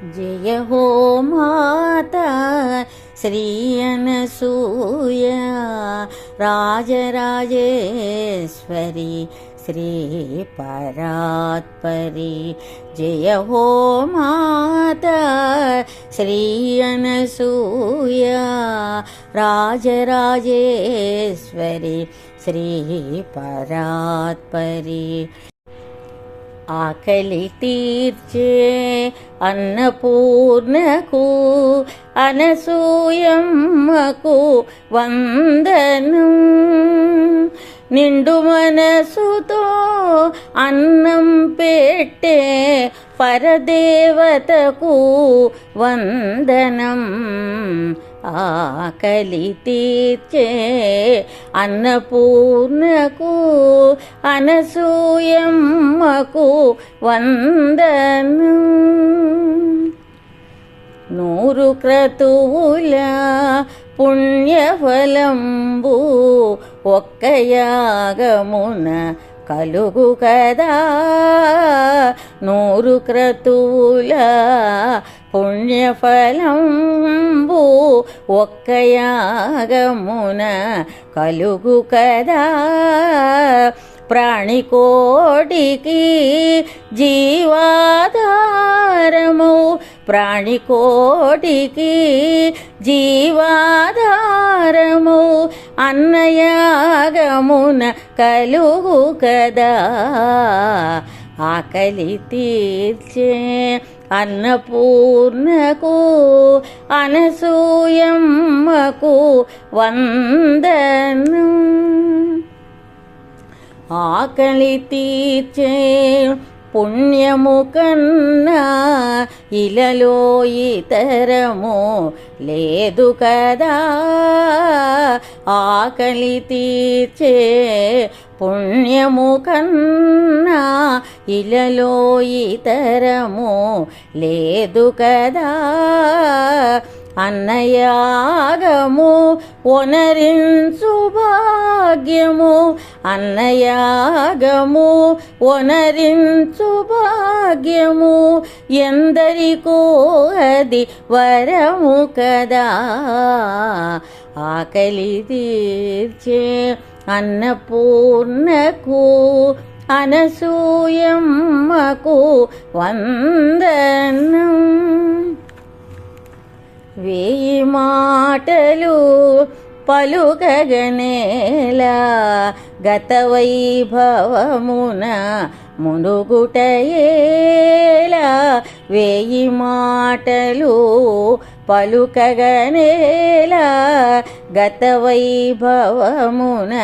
జయ హో మాత శ్రీ అనసూయ రాజరాజేశ్వరి శ్రీ పరాత్పరి జయ హో మాత శ్రీ అనసూయ రాజరాజేశ్వరి శ్రీ పరాత్పరి ఆకలి తీర్చే అన్నపూర్ణకు అనసూయమ్మకు వందనం. నిండు మనసుతో అన్నం పెట్టే పరదేవతకు వందనం. ఆకలి తీర్చే అన్నపూర్ణకు అనసూయమ్మకు వందను. నూరు క్రతువుల పుణ్యఫలంబు ఒక్క యాగమున కలుగు కదా. నూరు క్రతువుల పుణ్యఫలంబు ఒక్క యాగమున కలుగు కదా. ప్రాణికోటికి జీవాధారము. ప్రాణికోటికి జీవాధారము. అన్నయాగమున కలుగు కదా. ఆకలి తీర్చే అన్నపూర్ణకు అనసూయమ్మకు వందనం. ఆకలి తీర్చే పుణ్యము కన్నా ఇలలో ఇతరము లేదు కదా. ఆకలి తీర్చే పుణ్యము కన్నా ఇలలో ఇతరము లేదు కదా. అన్నయాగము ఒనరించు భాగ్యము. అన్నయాగము ఒనరించు భాగ్యము. ఎందరికో అది వరము కదా. ఆకలి తీర్చే అన్నపూర్ణకు అనసూయమ్మకు వందనం. వేయి మాటలు పలుకగనేలా గత వైభవమున మునుగుటయేలా. వేయి మాటలు పలుకగనేలా గత వైభవమున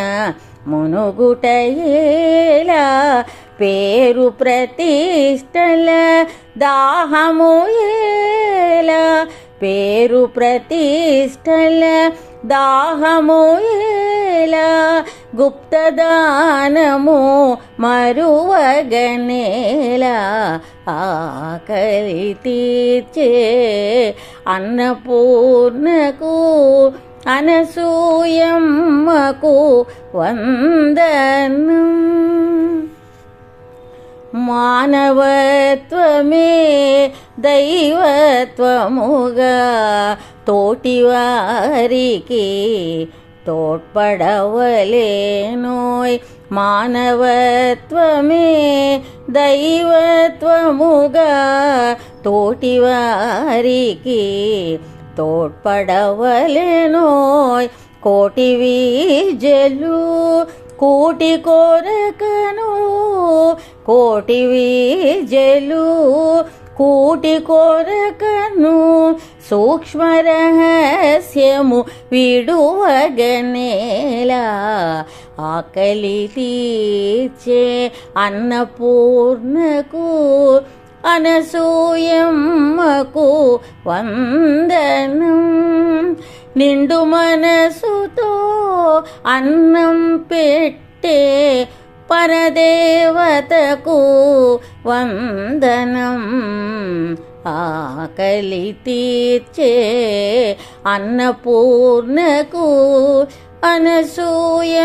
మునుగుటయేలా. పేరు ప్రతిష్టల దాహము ఏలా. పేరు ప్రతిష్టల దాహము ఏలా గుప్తదానము మరువగనేలా ఆకలి తీర్చే అన్నపూర్ణకు అనసూయమ్మకు వందనం. మానవత్వమే దైవత్వముగా తోటివారికి తోడ్పడవలేనోయ్ మానవత్వమే దైవత్వముగా తోటివారికి తోడ్పడవలేనోయ్ కోటి విజలు కోటి కోరకను కోటి విజలు కూటి కోరకను సూక్ష్మ రహస్యము విడువగనేలా ఆకలి తీర్చే అన్నపూర్ణకు అనసూయమ్మకు వందనం. నిండు మనసుతో అన్నం పెట్టే పరదేవతకు వందనం. ఆకలి తీర్చే అన్నపూర్ణకు అనసూయమ్మకు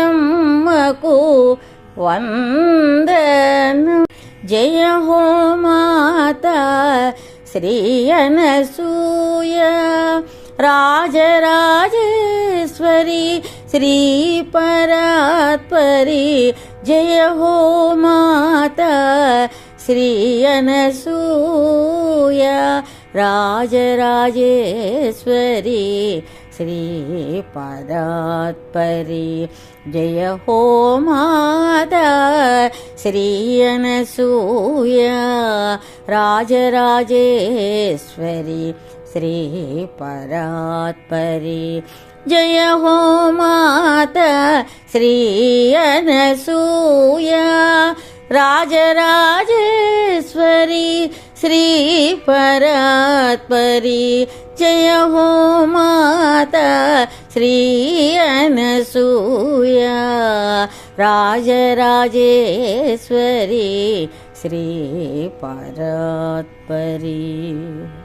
వందనం. జయ హో మాత శ్రీ అనసూయ. రాజరాజేశ్వరి శ్రీ పరాత్పరి జయ హో మాత శ్రీ అనసూయ రాజరాజేశ్వరి శ్రీ పరాత్పరి జయ హో మాత శ్రీ అనసూయ రాజరాజేశ్వరి శ్రీ పరాత్పరి జయ హో మాత శ్రీ అనసూయ రాజరాజేశ్వరి శ్రీ పరాత్పరి జయ హో మాత శ్రీ అనసూయ రాజరాజేశ్వరి శ్రీ పరాత్పరి